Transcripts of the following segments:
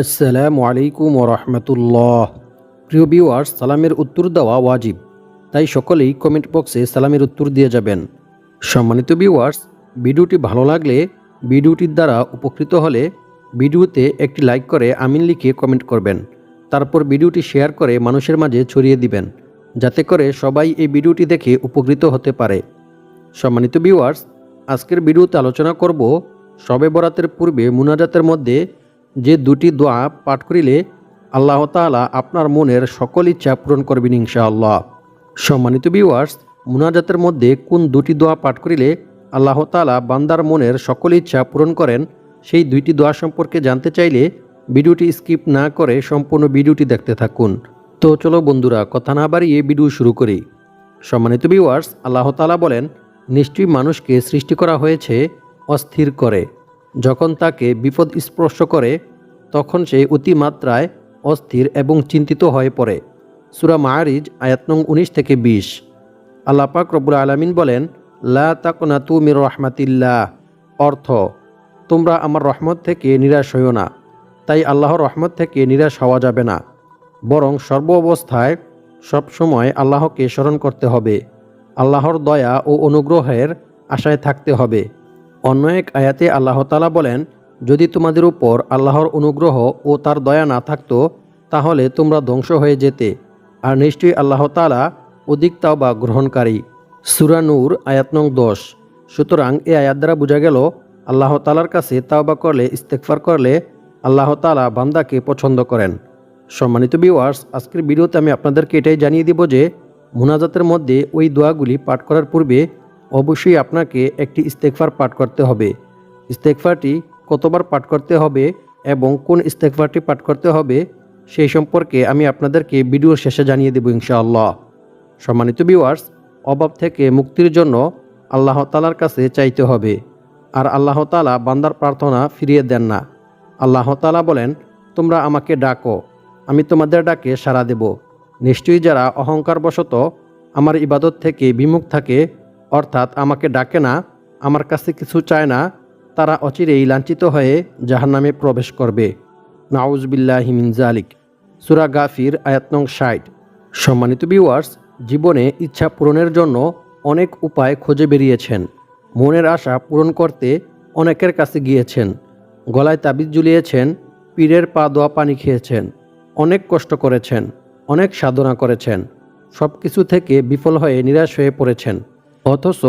আসসালামু আলাইকুম ওরহমতুল্লাহ। প্রিয় ভিউয়ার্স, সালামের উত্তর দেওয়া ওয়াজিব। তাই সকলেই কমেন্ট বক্সে সালামের উত্তর দিয়ে যাবেন। সম্মানিত ভিউয়ার্স, ভিডিওটি ভালো লাগলে ভিডিওটির দ্বারা উপকৃত হলে ভিডিওতে একটি লাইক করে আমিন লিখে কমেন্ট করবেন। তারপর ভিডিওটি শেয়ার করে মানুষের মাঝে ছড়িয়ে দিবেন, যাতে করে সবাই এই ভিডিওটি দেখে উপকৃত হতে পারে। সম্মানিত ভিউয়ার্স, আজকের ভিডিওতে আলোচনা করব শবে বরাতের পূর্বে মুনাজাতের মধ্যে যে দুটি দোয়া পাঠ করিলে আল্লাহ তাআলা আপনার মনের সকল ইচ্ছা পূরণ করবেন ইনশাআল্লাহ। সম্মানিত ভিউয়ার্স মুনাজাতের মধ্যে কোন দুটি দোয়া পাঠ করিলে আল্লাহ তাআলা বান্দার মনের সকল ইচ্ছা পূরণ করেন, সেই দুইটি দোয়া সম্পর্কে জানতে চাইলে ভিডিওটি স্কিপ না করে সম্পূর্ণ ভিডিওটি দেখতে থাকুন। তো চলো বন্ধুরা, কথা না বাড়িয়ে ভিডিও শুরু করি। সম্মানিত ভিউয়ার্স আল্লাহ তাআলা বলেন, নিশ্চয়ই মানুষকে সৃষ্টি করা হয়েছে অস্থির করে। যখন তাকে বিপদ স্পর্শ করে, তখন সে অতিমাত্রায় অস্থির এবং চিন্তিত হয়ে পড়ে। সুরা মায়ারিজ আয়াত নং উনিশ থেকে বিশ। আল্লাপাক রব্বুল আলমিন বলেন, লা তাকনা তু মির রহমাতিল্লাহ। অর্থ, তোমরা আমার রহমত থেকে নিরাশ হইও না। তাই আল্লাহর রহমত থেকে নিরাশ হওয়া যাবে না। বরং সর্ব অবস্থায় সবসময় আল্লাহকে স্মরণ করতে হবে। আল্লাহর দয়া ও অনুগ্রহের আশায় থাকতে হবে। অন্য এক আয়াতে আল্লাহ তালা বলেন, যদি তোমাদের উপর আল্লাহর অনুগ্রহ ও তার দয়া না থাকতো, তাহলে তোমরা ধ্বংস হয়ে যেতে। আর নিশ্চয়ই আল্লাহ তালা অধিক তাও বা গ্রহণকারী। সুরানুর আয়াত নং দশ। সুতরাং এই আয়াত দ্বারা বোঝা গেল, আল্লাহ তালার কাছে তাওবা করলে ইস্তেকফার করলে আল্লাহ তালা বান্দাকে পছন্দ করেন। সম্মানিত ভিউয়ার্স আজকের ভিডিওতে আমি আপনাদেরকে এটাই জানিয়ে দিব যে, মোনাজাতের মধ্যে ওই দোয়াগুলি পাঠ করার পূর্বে অবশ্যই আপনাকে একটি ইস্তেকফার পাঠ করতে হবে। ইস্তেকফারটি কতবার পাঠ করতে হবে এবং কোন ইস্তেকফারটি পাঠ করতে হবে সেই সম্পর্কে আমি আপনাদেরকে ভিডিওর শেষে জানিয়ে দেব ইনশাআল্লাহ। সম্মানিত ভিউয়ার্স অভাব থেকে মুক্তির জন্য আল্লাহ তালার কাছে চাইতে হবে। আর আল্লাহ তালা বান্দার প্রার্থনা ফিরিয়ে দেন না। আল্লাহ তালা বলেন, তোমরা আমাকে ডাকো, আমি তোমাদের ডাকে সাড়া দেব। নিশ্চয়ই যারা অহংকারবশত আমার ইবাদত থেকে বিমুখ থাকে অর্থাৎ আমাকে ডাকে না, আমার কাছে কিছু চায় না, তারা অচিরেই লাঞ্ছিত হয়ে জাহান্নামে প্রবেশ করবে। নাউজবিল্লাহ হিমিন জালিক সুরা গাফির, আয়াত নং ষাট। সম্মানিত ভিউয়ার্স জীবনে ইচ্ছা পূরণের জন্য অনেক উপায় খুঁজে বেরিয়েছেন। মনের আশা পূরণ করতে অনেকের কাছে গিয়েছেন। গলায় তাবিজ ঝুলিয়েছেন, পীরের পা দোয়া পানি খেয়েছেন। অনেক কষ্ট করেছেন, অনেক সাধনা করেছেন। সব কিছু থেকে বিফল হয়ে নিরাশ হয়ে পড়েছেন। অথচ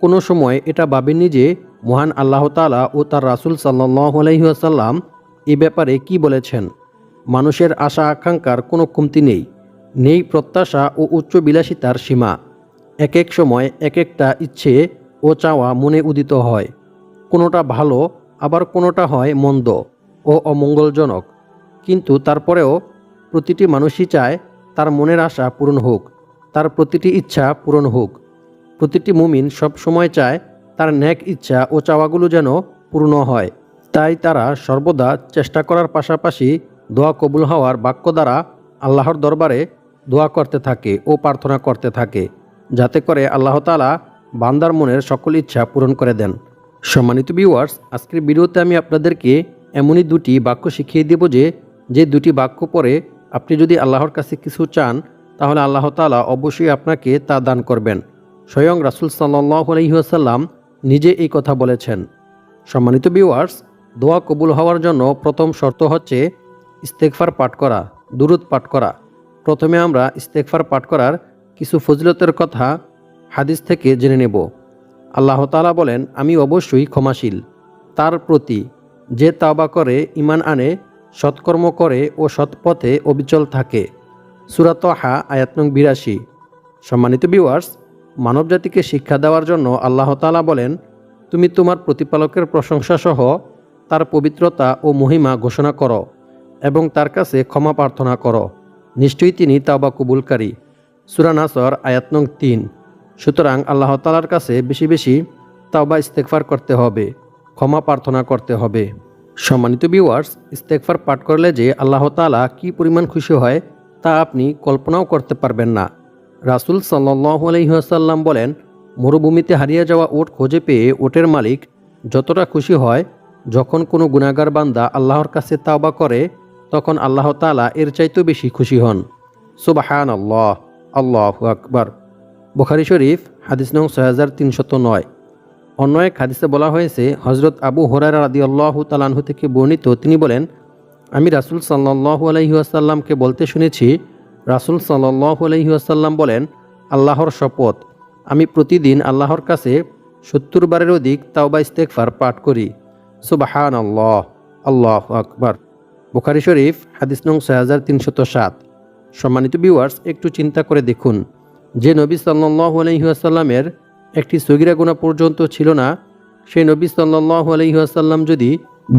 কোনো সময় এটা ভাবেননি যে মহান আল্লাহ তালা ও তার রাসুল সাল্লাহ আলহিহাসাল্লাম এ ব্যাপারে কি বলেছেন। মানুষের আশা আকাঙ্ক্ষার কোনো কমতি নেই। নেই প্রত্যাশা ও উচ্চ বিলাসিতার সীমা। এক এক সময় এক একটা ইচ্ছে ও চাওয়া মনে উদিত হয়। কোনোটা ভালো, আবার কোনোটা হয় মন্দ ও অমঙ্গলজনক। কিন্তু তারপরেও প্রতিটি মানুষই চায় তার মনের আশা পূরণ হোক, তার প্রতিটি ইচ্ছা পূরণ হোক। প্রতিটি মুমিন সব সময় চায় তার ন্যাক ইচ্ছা ও চাওয়াগুলো যেন পূর্ণ হয়। তাই তারা সর্বদা চেষ্টা করার পাশাপাশি দোয়া কবুল হওয়ার বাক্য দ্বারা আল্লাহর দরবারে দোয়া করতে থাকে ও প্রার্থনা করতে থাকে, যাতে করে আল্লাহ তালা বান্দার মনের সকল ইচ্ছা পূরণ করে দেন। সম্মানিত ভিউয়ার্স আজকের ভিডিওতে আমি আপনাদেরকে এমনই দুটি বাক্য শিখিয়ে দেব যে যে দুটি বাক্য পরে আপনি যদি আল্লাহর কাছে কিছু চান, তাহলে আল্লাহ তালা অবশ্যই আপনাকে তা দান করবেন। স্বয়ং রাসুল সাল্লাহ আলহিহাসাল্লাম নিজে এই কথা বলেছেন। সম্মানিত বিওয়ার্স দোয়া কবুল হওয়ার জন্য প্রথম শর্ত হচ্ছে ইস্তেকফার পাঠ করা, দুরুদ পাঠ করা। প্রথমে আমরা ইস্তেকফার পাঠ করার কিছু ফজিলতের কথা হাদিস থেকে জেনে নেব। আল্লাহ তালা বলেন, আমি অবশ্যই ক্ষমাশীল। তার প্রতি যে তাওবা করে ইমান আনে, সৎকর্ম করে ও সৎপথে অবিচল থাকে। সুরাত হা আয়াত বিরাশি। সম্মানিত ভিউয়ার্স মানবজাতিকে শিক্ষা দেওয়ার জন্য আল্লাহ তালা বলেন, তুমি তোমার প্রতিপালকের প্রশংসা সহ তার পবিত্রতা ও মহিমা ঘোষণা করো এবং তার কাছে ক্ষমা প্রার্থনা করো। নিশ্চয়ই তিনি তাওবা কবুলকারী। সুরা নাসর, আয়াত তিন। সুতরাং আল্লাহ তালার কাছে বেশি বেশি তাওবা ইস্তেকফার করতে হবে, ক্ষমা প্রার্থনা করতে হবে। সম্মানিত ভিউয়ার্স ইস্তেকফার পাঠ করলে যে আল্লাহ তালা কী পরিমাণ খুশি হয় তা আপনি কল্পনাও করতে পারবেন না। রাসুল সাল্লাহ আলহিহাসাল্লাম বলেন, মরুভূমিতে হারিয়ে যাওয়া ওট খোঁজে পেয়ে ওটের মালিক যতটা খুশি হয়, যখন কোনো গুণাগার বান্দা আল্লাহর কাছে তাওবা করে, তখন আল্লাহ তালা এর চাইতেও বেশি খুশি হন। সুবাহান আল্লাহ আল্লাহ আকবর। বুখারি শরীফ, হাদিস নং ছয় হাজার তিনশত নয়। অন্য এক হাদিসে বলা হয়েছে হজরত আবু হরার রাদি আল্লাহ তালানহু থেকে বর্ণিত, তিনি বলেন, আমি রাসুল সাল্লাহ আলহিহাসাল্লামকে বলতে শুনেছি রাসুল সাল্লাহ আলহিহাসাল্লাম বলেন, আল্লাহর শপথ। আমি প্রতিদিন আল্লাহর কাছে সত্তর বারের অধিক তাওবা ইস্তেকফার পাঠ করি। সুবাহান আল্লাহ আল্লাহ আকবর। বুখারি শরীফ, হাদিস নং ছয় হাজার তিনশত সাত। সম্মানিত ভিউয়ার্স, একটু চিন্তা করে দেখুন, যে নবী সাল্লাহ আলহিহাসাল্লামের একটি সগিরা গুণা পর্যন্ত ছিল না সেই নবী সাল্লাহ আলহিহাসাল্লাম যদি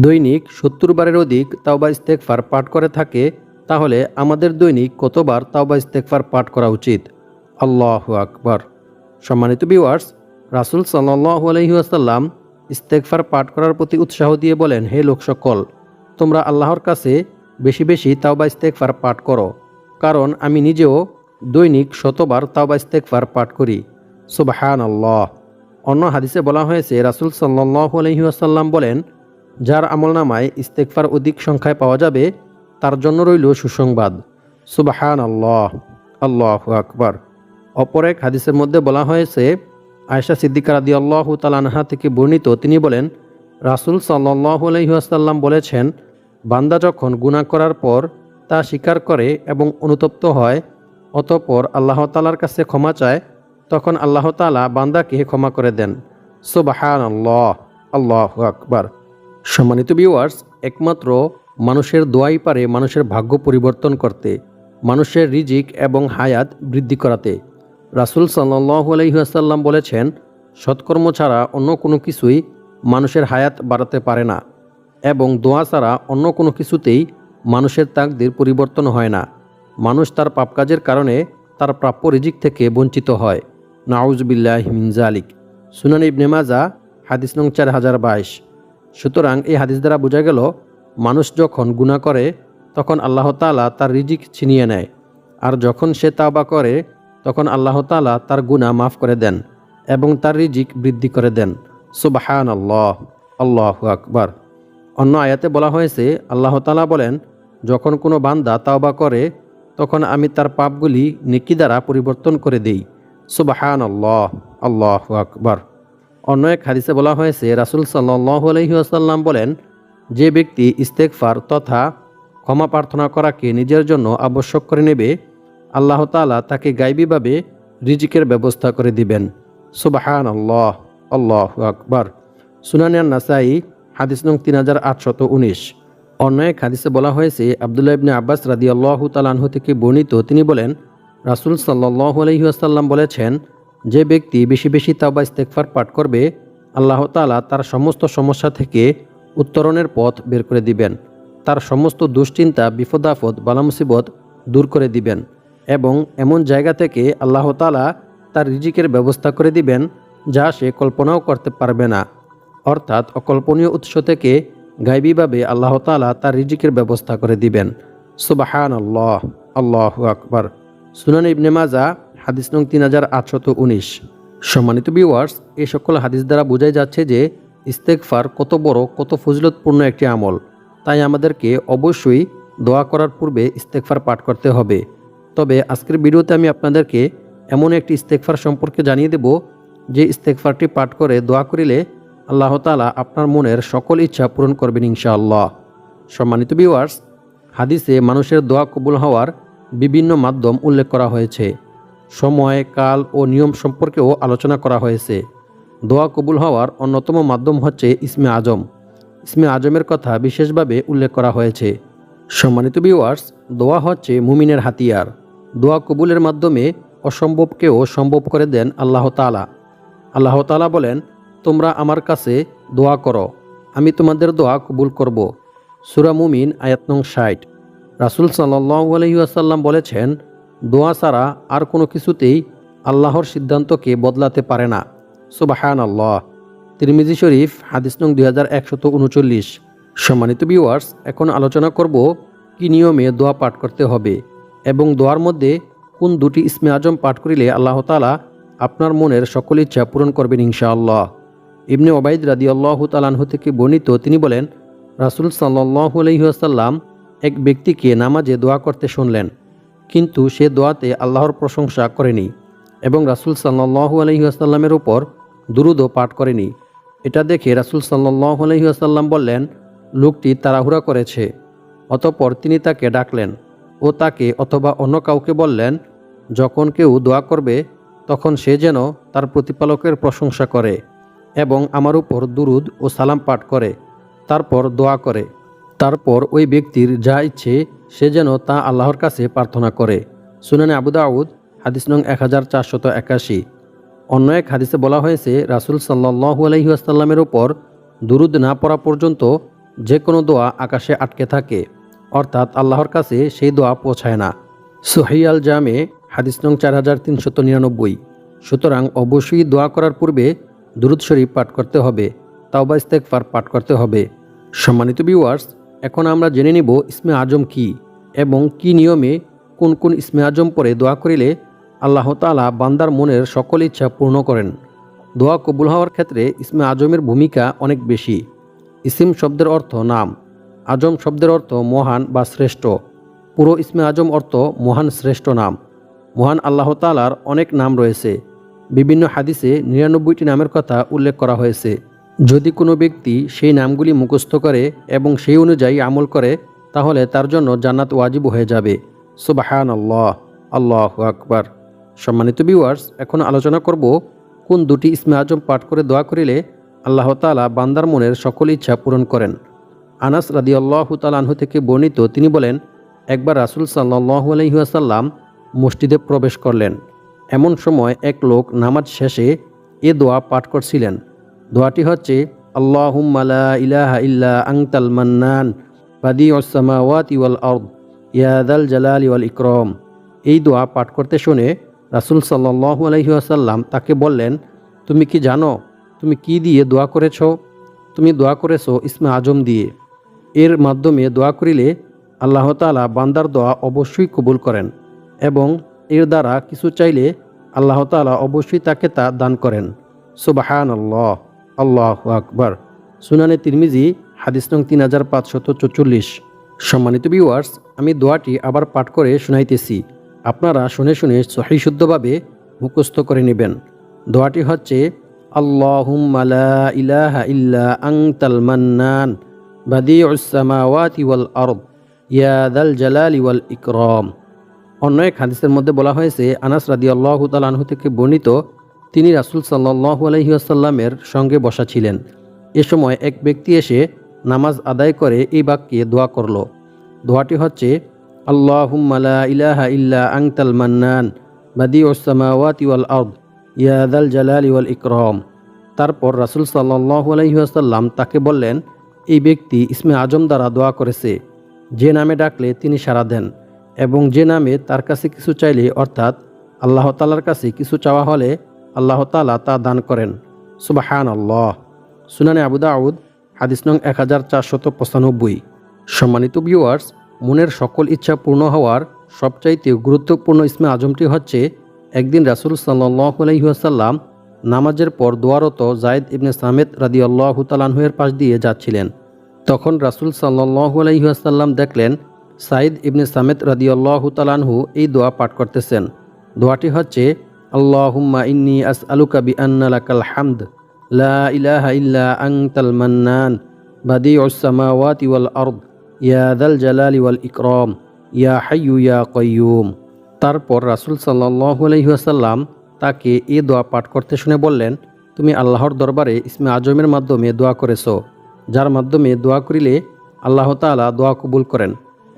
দৈনিক সত্তর বারের অধিক তাওবা ইস্তেকফার পাঠ করে থাকে তাহলে আমাদের দৈনিক কতবার তাওবা ইস্তেকফার পাঠ করা উচিত? আল্লাহ আকবর। সম্মানিত ভিউয়ার্স, রাসুল সাল্লাহ আলহিহাসাল্লাম ইস্তেকফার পাঠ করার প্রতি উৎসাহ দিয়ে বলেন, হে লোক সকল তোমরা আল্লাহর কাছে বেশি বেশি তাওবা ইস্তেকফার পাঠ করো। কারণ আমি নিজেও দৈনিক শতবার তাওবা ইস্তেকফার পাঠ করি। সুবাহান আল্লাহ অন্য হাদিসে বলা হয়েছে, রাসুল সাল্লাহ আলহিহাসাল্লাম বলেন, যার আমলনামায় ইস্তেকফার অধিক সংখ্যায় পাওয়া যাবে তার জন্য রইল সুসংবাদ। সুবাহান আল্লাহ আল্লাহ আকবর। অপর এক হাদিসের মধ্যে বলা হয়েছে আয়সা সিদ্দিকা রাদি আল্লাহ তালানহা থেকে বর্ণিত, তিনি বলেন, রাসুল সাল্লাহ আলহিহাসাল্লাম বলেছেন, বান্দা যখন গুণা করার পর তা স্বীকার করে এবং অনুতপ্ত হয়, অতপর আল্লাহ তালার কাছে ক্ষমা চায়, তখন আল্লাহ তালা বান্দাকে ক্ষমা করে দেন। সুবাহান আল্লাহ আল্লাহ আকবর। সম্মানিত ভিউয়ার্স একমাত্র মানুষের দোয়াই পারে মানুষের ভাগ্য পরিবর্তন করতে, মানুষের রিজিক এবং হায়াত বৃদ্ধি করাতে। রাসুল সাল্লাহ আলহিহাসাল্লাম বলেছেন, সৎকর্ম ছাড়া অন্য কোনো কিছুই মানুষের হায়াত বাড়াতে পারে না এবং দোয়া ছাড়া অন্য কোনো কিছুতেই মানুষের তাকদের পরিবর্তন হয় না। মানুষ তার পাপ কাজের কারণে তার প্রাপ্য রিজিক থেকে বঞ্চিত হয়। নাউজবিল্লাহ মিনজালিক সুনান ইবনে মাজা হাদিস নং চার হাজার বাইশ। সুতরাং এই হাদিস দ্বারা বোঝা গেল মানুষ যখন গুণা করে, তখন আল্লাহ তালা তার রিজিক ছিনিয়ে নেয়। আর যখন সে তাওবা করে, তখন আল্লাহ তালা তার গুণা মাফ করে দেন এবং তার রিজিক বৃদ্ধি করে দেন। সুবাহান আল্লাহ আল্লাহ আকবার। অন্য আয়াতে বলা হয়েছে, আল্লাহ তালা বলেন, যখন কোনো বান্দা তাওবা করে, তখন আমি তার পাপগুলি নেকি দ্বারা পরিবর্তন করে দেই। সুবাহান আল্লাহ আল্লাহ আকবার। অন্য এক হাদিসে বলা হয়েছে, রাসুল সাল্লাহ আলহিহাসাল্লাম বলেন যে ব্যক্তি ইস্তেকফার তথা ক্ষমা প্রার্থনা করাকে নিজের জন্য আবশ্যক করে নেবে, আল্লাহ তালা তাকে গাইবীভাবে রিজিকের ব্যবস্থা করে দিবেন। সুবাহান আল্লাহ আল্লাহ আকবর। সুনানিয়ান নাসাই হাদিস নং তিন হাজার আটশত উনিশ। অন্য এক হাদিসে বলা হয়েছে, আবদুল্লাহ ইবনে আব্বাস রাদি আল্লাহ তালানহু থেকে বর্ণিত, তিনি বলেন, রাসুল সাল্লাহ আলহিহাসাল্লাম বলেছেন, যে ব্যক্তি বেশি বেশি তাওবা ইস্তেকফার পাঠ করবে, আল্লাহ তালা তার সমস্ত সমস্যা থেকে উত্তরণের পথ বের করে দিবেন। তার সমস্ত দুশ্চিন্তা বিপদাফদ বালামুসিবত দূর করে দিবেন এবং এমন জায়গা থেকে আল্লাহ তালা তার রিজিকের ব্যবস্থা করে দিবেন যা সে কল্পনাও করতে পারবে না। অর্থাৎ অকল্পনীয় উৎস থেকে গাইবীভাবে আল্লাহ তালা তার রিজিকের ব্যবস্থা করে দিবেন। সুবাহান আল্লাহ আল্লাহ আকবর। সুনান ইবনে মাজা, হাদিস নং তিন হাজার আটশত উনিশ। সম্মানিত ভিউয়ার্স এই সকল হাদিস দ্বারা বোঝাই যাচ্ছে যে ইস্তেকফার কত বড়, কত ফজিলতপূর্ণ একটি আমল। তাই আমাদেরকে অবশ্যই দোয়া করার পূর্বে ইস্তেকফার পাঠ করতে হবে। তবে আজকের ভিডিওতে আমি আপনাদেরকে এমন একটি ইস্তেকফার সম্পর্কে জানিয়ে দেব, যে ইস্তেকফারটি পাঠ করে দোয়া করিলে আল্লাহ তালা আপনার মনের সকল ইচ্ছা পূরণ করবেন ইনশাআল্লাহ। সম্মানিত ভিউয়ার্স হাদিসে মানুষের দোয়া কবুল হওয়ার বিভিন্ন মাধ্যম উল্লেখ করা হয়েছে। সময়, কাল ও নিয়ম সম্পর্কেও আলোচনা করা হয়েছে। দোয়া কবুল হওয়ার অন্যতম মাধ্যম হচ্ছে ইসমে আজম। ইসমে আজমের কথা বিশেষভাবে উল্লেখ করা হয়েছে। সম্মানিত ভিউয়ার্স দোয়া হচ্ছে মুমিনের হাতিয়ার। দোয়া কবুলের মাধ্যমে অসম্ভবকেও সম্ভব করে দেন আল্লাহ তালা আল্লাহ তালা বলেন, তোমরা আমার কাছে দোয়া করো, আমি তোমাদের দোয়া কবুল করব। সুরা মুমিন, আয়াত নং রাসুল সাল্লাহ আলহিউসাল্লাম বলেছেন, দোয়া ছাড়া আর কোনো কিছুতেই আল্লাহর সিদ্ধান্তকে বদলাতে পারে না। সুবাহান আল্লাহ তিরমিজি শরীফ, হাদিস নং দুই হাজার একশত উনচল্লিশ। সম্মানিত ভিউয়ার্স এখন আলোচনা করব কি নিয়মে দোয়া পাঠ করতে হবে এবং দোয়ার মধ্যে কোন দুটি ইসমে আজম পাঠ করিলে আল্লাহ তালা আপনার মনের সকল ইচ্ছা পূরণ করবেন ইনশাআল্লাহ। ইবনে ওবায়দ রাদি আল্লাহ তালানহু থেকে বর্ণিত তিনি বলেন, রাসুল সাল্লাহ আলহিহাসাল্লাম এক ব্যক্তিকে নামাজে দোয়া করতে শুনলেন, কিন্তু সে দোয়াতে আল্লাহর প্রশংসা করেনি এবং রাসুল সাল্লাহু আলহিহাসাল্লামের উপর দুরুদও পাঠ করেনি। এটা দেখে রাসুল সাল্লাহু আলহিহাসাল্লাম বললেন, লোকটি তাড়াহুড়া করেছে। অতপর তিনি তাকে ডাকলেন ও তাকে অথবা অন্য কাউকে বললেন, যখন কেউ দোয়া করবে, তখন সে যেন তার প্রতিপালকের প্রশংসা করে এবং আমার উপর দুরুদ ও সালাম পাঠ করে, তারপর দোয়া করে। তারপর ওই ব্যক্তির যা ইচ্ছে, সে যেন তা আল্লাহর কাছে প্রার্থনা করে। সুনানে আবু দাউদ, হাদিস নং এক হাজার চারশত একাশি। অন্য এক হাদিসে বলা হয়েছে, রাসুল সাল্লাহু আলহিহাসাল্লামের ওপর দুরুদ না পড়া পর্যন্ত যে কোনো দোয়া আকাশে আটকে থাকে, অর্থাৎ আল্লাহর কাছে সেই দোয়া পৌঁছায় না। সোহাইয়াল জামে হাদিস নং চার হাজার তিনশত নিরানব্বই। সুতরাং অবশ্যই দোয়া করার পূর্বে দুরুদ শরীফ পাঠ করতে হবে, তাওবা ইস্তেকফার পাঠ করতে হবে। সম্মানিত ভিউয়ার্স এখন আমরা জেনে নিব ইসমে আজম কি এবং কি নিয়মে কোন কোন ইসমে আজম পরে দোয়া করিলে আল্লাহ তাআলা বান্দার মনের সকল ইচ্ছা পূর্ণ করেন। দোয়া কবুল হওয়ার ক্ষেত্রে ইসমে আজমের ভূমিকা অনেক বেশি। ইসিম শব্দের অর্থ নাম, আজম শব্দের অর্থ মহান বা শ্রেষ্ঠ। পুরো ইসমে আজম অর্থ মহান শ্রেষ্ঠ নাম। মহান আল্লাহ তালার অনেক নাম রয়েছে। বিভিন্ন হাদিসে নিরানব্বইটি নামের কথা উল্লেখ করা হয়েছে। যদি কোনো ব্যক্তি সেই নামগুলি মুখস্থ করে এবং সেই অনুযায়ী আমল করে, তাহলে তার জন্য জান্নাত ওয়াজিব হয়ে যাবে। সুবাহান আল্লাহ আল্লাহ আকবার। সম্মানিত ভিউয়ার্স এখন আলোচনা করব কোন দুটি ইসমে আজম পাঠ করে দোয়া করিলে আল্লাহ তালা বান্দার মনের সকল ইচ্ছা পূরণ করেন। আনাস রাদি আল্লাহ তালাহু থেকে বর্ণিত তিনি বলেন, একবার রাসুল সাল্লাহু আলহিহাসাল্লাম মসজিদে প্রবেশ করলেন। এমন সময় এক লোক নামাজ শেষে এ দোয়া পাঠ করছিলেন। দোয়াটি হচ্ছে ইলাহা ইল্লা আংতাল মান্নান বাদি ওসামাওয়াত ইওয়াল আর্দ ইয়াদাল জালাল ইওয়াল ইকরম। এই দোয়া পাঠ করতে শুনে রাসুল সাল্লাহু আলহিহাসাল্লাম তাকে বললেন, তুমি কি জানো, তুমি কি দিয়ে দোয়া করেছ? তুমি দোয়া করেছ ইসমে আজম দিয়ে। এর মাধ্যমে দোয়া করিলে আল্লাহ তালা বান্দার দোয়া অবশ্যই কবুল করেন এবং এর দ্বারা কিছু চাইলে আল্লাহ তালা অবশ্যই তাকে তা দান করেন। সুবাহান আল্লাহ আল্লাহ আকবর। সুনানে তিরমিজি, হাদিস নং তিন হাজার পাঁচশত চৌচল্লিশ। সম্মানিত ভিউয়ার্স আমি দোয়াটি আবার পাঠ করে শুনাইতেছি। আপনারা শুনে শুনে সহি শুদ্ধভাবে মুখস্থ করে নেবেন। দোয়াটি হচ্ছে, আল্লাহুম্মা লা ইলাহা ইল্লা ইকরাম। অন্য এক হাদিসের মধ্যে বলা হয়েছে, আনাস রাদি আল্লাহ তালাহু থেকে বর্ণিত, তিনি রাসুল সাল্লাহু আলহিহাসাল্লামের সঙ্গে বসা ছিলেন। এ সময় এক ব্যক্তি এসে নামাজ আদায় করে এই বাক্যে দোয়া করল। দোয়াটি হচ্ছে ইকরম তারপর রাসুল সাল্লাহু তাকে বললেন, এই ব্যক্তি ইসমে আজম দ্বারা দোয়া করেছে। যে নামে ডাকলে তিনি সাড়া দেন এবং যে নামে তার কাছে কিছু চাইলে, অর্থাৎ আল্লাহ তালার কাছে কিছু চাওয়া হলে আল্লাহ তালা তা দান করেন। সুবাহান আল্লাহ সুনানে আবু দাউদ, হাদিস নং এক হাজার চারশত পঁচানব্বই। সম্মানিত ভিউয়ার্স মনের সকল ইচ্ছা পূর্ণ হওয়ার সবচাইতে গুরুত্বপূর্ণ ইসমে আজমটি হচ্ছে, একদিন রাসুল সাল্লাহ আলহিহাসাল্লাম নামাজের পর দোয়ারত জায়দ ইবনে সামেদ রাদি আল্লাহ তালাহুয়ের পাশ দিয়ে যাচ্ছিলেন। তখন রাসুল সাল্লাহ আলহিহাসাল্লাম দেখলেন, সাইদ ইবনে সামেদ রাদি আল্লাহ তালানহু এই দোয়া পাঠ করতেছেন। দোয়াটি হচ্ছে, আল্লাহুম্মা ইন্নি আস আলুকা বি আন্নালাকাল হামদ, লা ইলাহা ইল্লা আংতাল মান্নান বাদি ওসামাওয়াতি ওয়াল আরদ ইয়া দাল জালালি ওয়াল ইকরম, ইয়া হাইয়ু ইয়া কয়ুম তারপর রাসুল সাল্লাহ আলহিহাসাল্লাম তাকে এ দোয়া পাঠ করতে শুনে বললেন, তুমি আল্লাহর দরবারে ইসমে আজমের মাধ্যমে দোয়া করেছ, যার মাধ্যমে দোয়া করিলে আল্লাহ তালা দোয়া কবুল করেন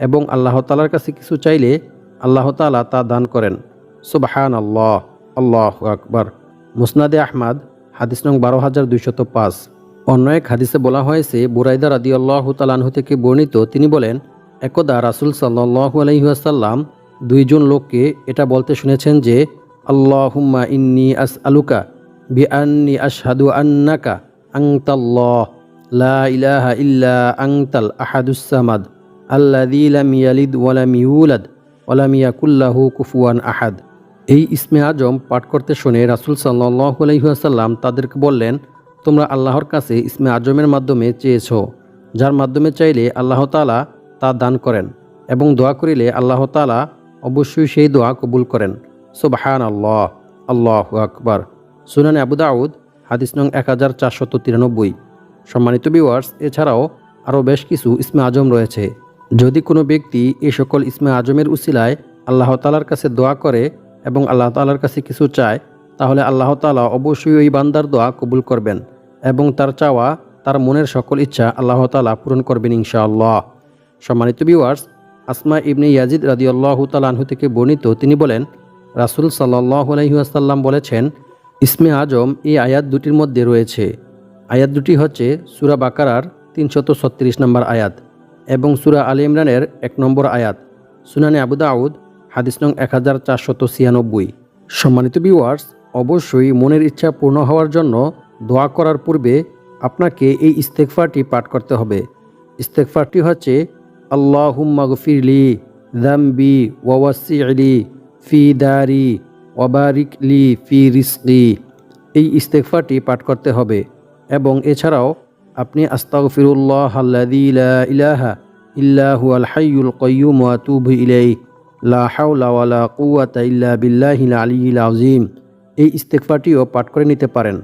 এবং আল্লাহ তালার কাছে কিছু চাইলে আল্লাহ তালা তা দান করেন। সুবাহান আল্লাহ আল্লাহ আকবর। মুসনাদে আহমাদ, হাদিস নং বারো হাজার দুইশত পাঁচ। অন্য এক হাদিসে বলা হয়েছে, বুরাইদা রাদি আল্লাহ তালাহু থেকে বর্ণিত, তিনি বলেন, একদা রাসুল সাল্লাহু আলহিহাসাল্লাম দুইজন লোককে এটা বলতে শুনেছেন যে, আল্লাহুম্মা ইন্নি আস আলুকা বি আন্নি আশহাদু আন্নাকা আংতাল্লাহ লা ইলাহা ইল্লা আংতাল আহাদুসামাদ আল্লাদি লাম ইয়ালিদ ওয়ালাম ইউলাদ ওয়ালাম ইয়াকুল্লাহু কুফুয়ান আহাদ। এই ইসমে আজম পাঠ করতে শুনে রাসুল সাল্লাহ আলহিহাসাল্লাম তাদেরকে বললেন তোমরা আল্লাহর কাছে ইসমে আজমের মাধ্যমে চেয়েছ, যার মাধ্যমে চাইলে আল্লাহ তালা তা দান করেন এবং দোয়া করিলে আল্লাহ তালা অবশ্যই সেই দোয়া কবুল করেন। সুবহান আল্লাহ আল্লাহ আকবার। সুনানে আবু দাউদ, হাদিস নং এক হাজার চারশত তিরানব্বই। সম্মানিত বিওয়ার্স এছাড়াও আরও বেশ কিছু ইসমে আজম রয়েছে। যদি কোনো ব্যক্তি এ সকল ইসমে আজমের উসিলায় আল্লাহ তালার কাছে দোয়া করে এবং আল্লাহ তালার কাছে কিছু চায় তাহলে আল্লাহ তালা অবশ্যই ওই বান্দার দোয়া কবুল করবেন এবং তার চাওয়া, তার মনের সকল ইচ্ছা আল্লাহ তালা পূরণ করবেন ইনশাআল্লাহ। সম্মানিত বিওয়ার্স আসমা ইবনে ইয়াজিদ রাদিউল্লাহ তালাহু থেকে বর্ণিত তিনি বলেন, রাসুল সাল্লাহ আলহিহাসাল্লাম বলেছেন, ইসমে আজম এই আয়াত দুটির মধ্যে রয়েছে। আয়াত দুটি হচ্ছে সুরা বাকারার তিনশত ছত্রিশ নম্বর আয়াত এবং সুরা আলী ইমরানের এক নম্বর আয়াত। সুনানে আবু দাউদ, হাদিস নং এক হাজার চারশত ছিয়ানব্বই। সম্মানিত ভিউয়ার্স অবশ্যই মনের ইচ্ছা পূর্ণ হওয়ার জন্য দোয়া করার পূর্বে আপনাকে এই ইস্তেকফারটি পাঠ করতে হবে। ইস্তেকফারটি হচ্ছে, আল্লাহুম্মা গফিরলি দাম্বি ওয়াসিলি ফি দারি ওয়াবারিক লি ফি রিসকি। এই ইস্তেকফারটি পাঠ করতে হবে এবং এছাড়াও আপনি আস্তাগফিরুল্লাহ আল্লাযী লা ইলাহা ইল্লা হুয়াল হাইয়ুল ওয়া আতুবু ইলাইহি। লা হাওলা ইল্লা বিল্লাহিল আলিয়্যিল আযীম। এই ইস্তেকফারটিও পাঠ করে নিতে পারেন।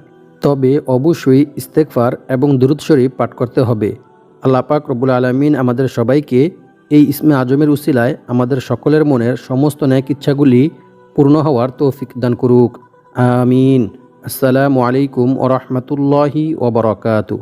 তবে অবশ্যই ইস্তেকফার এবং দুরুদ শরীফ পাঠ করতে হবে। আল্লাহ পাক রব্বুল আলমিন আমাদের সবাইকে এই ইসমে আজমের উসিলায় আমাদের সকলের মনের সমস্ত ন্যাক ইচ্ছাগুলি পূর্ণ হওয়ার তৌফিক দান করুক। আমিন। আসসালামু আলাইকুম ওরহমতুল্লাহি ওবরাকাতু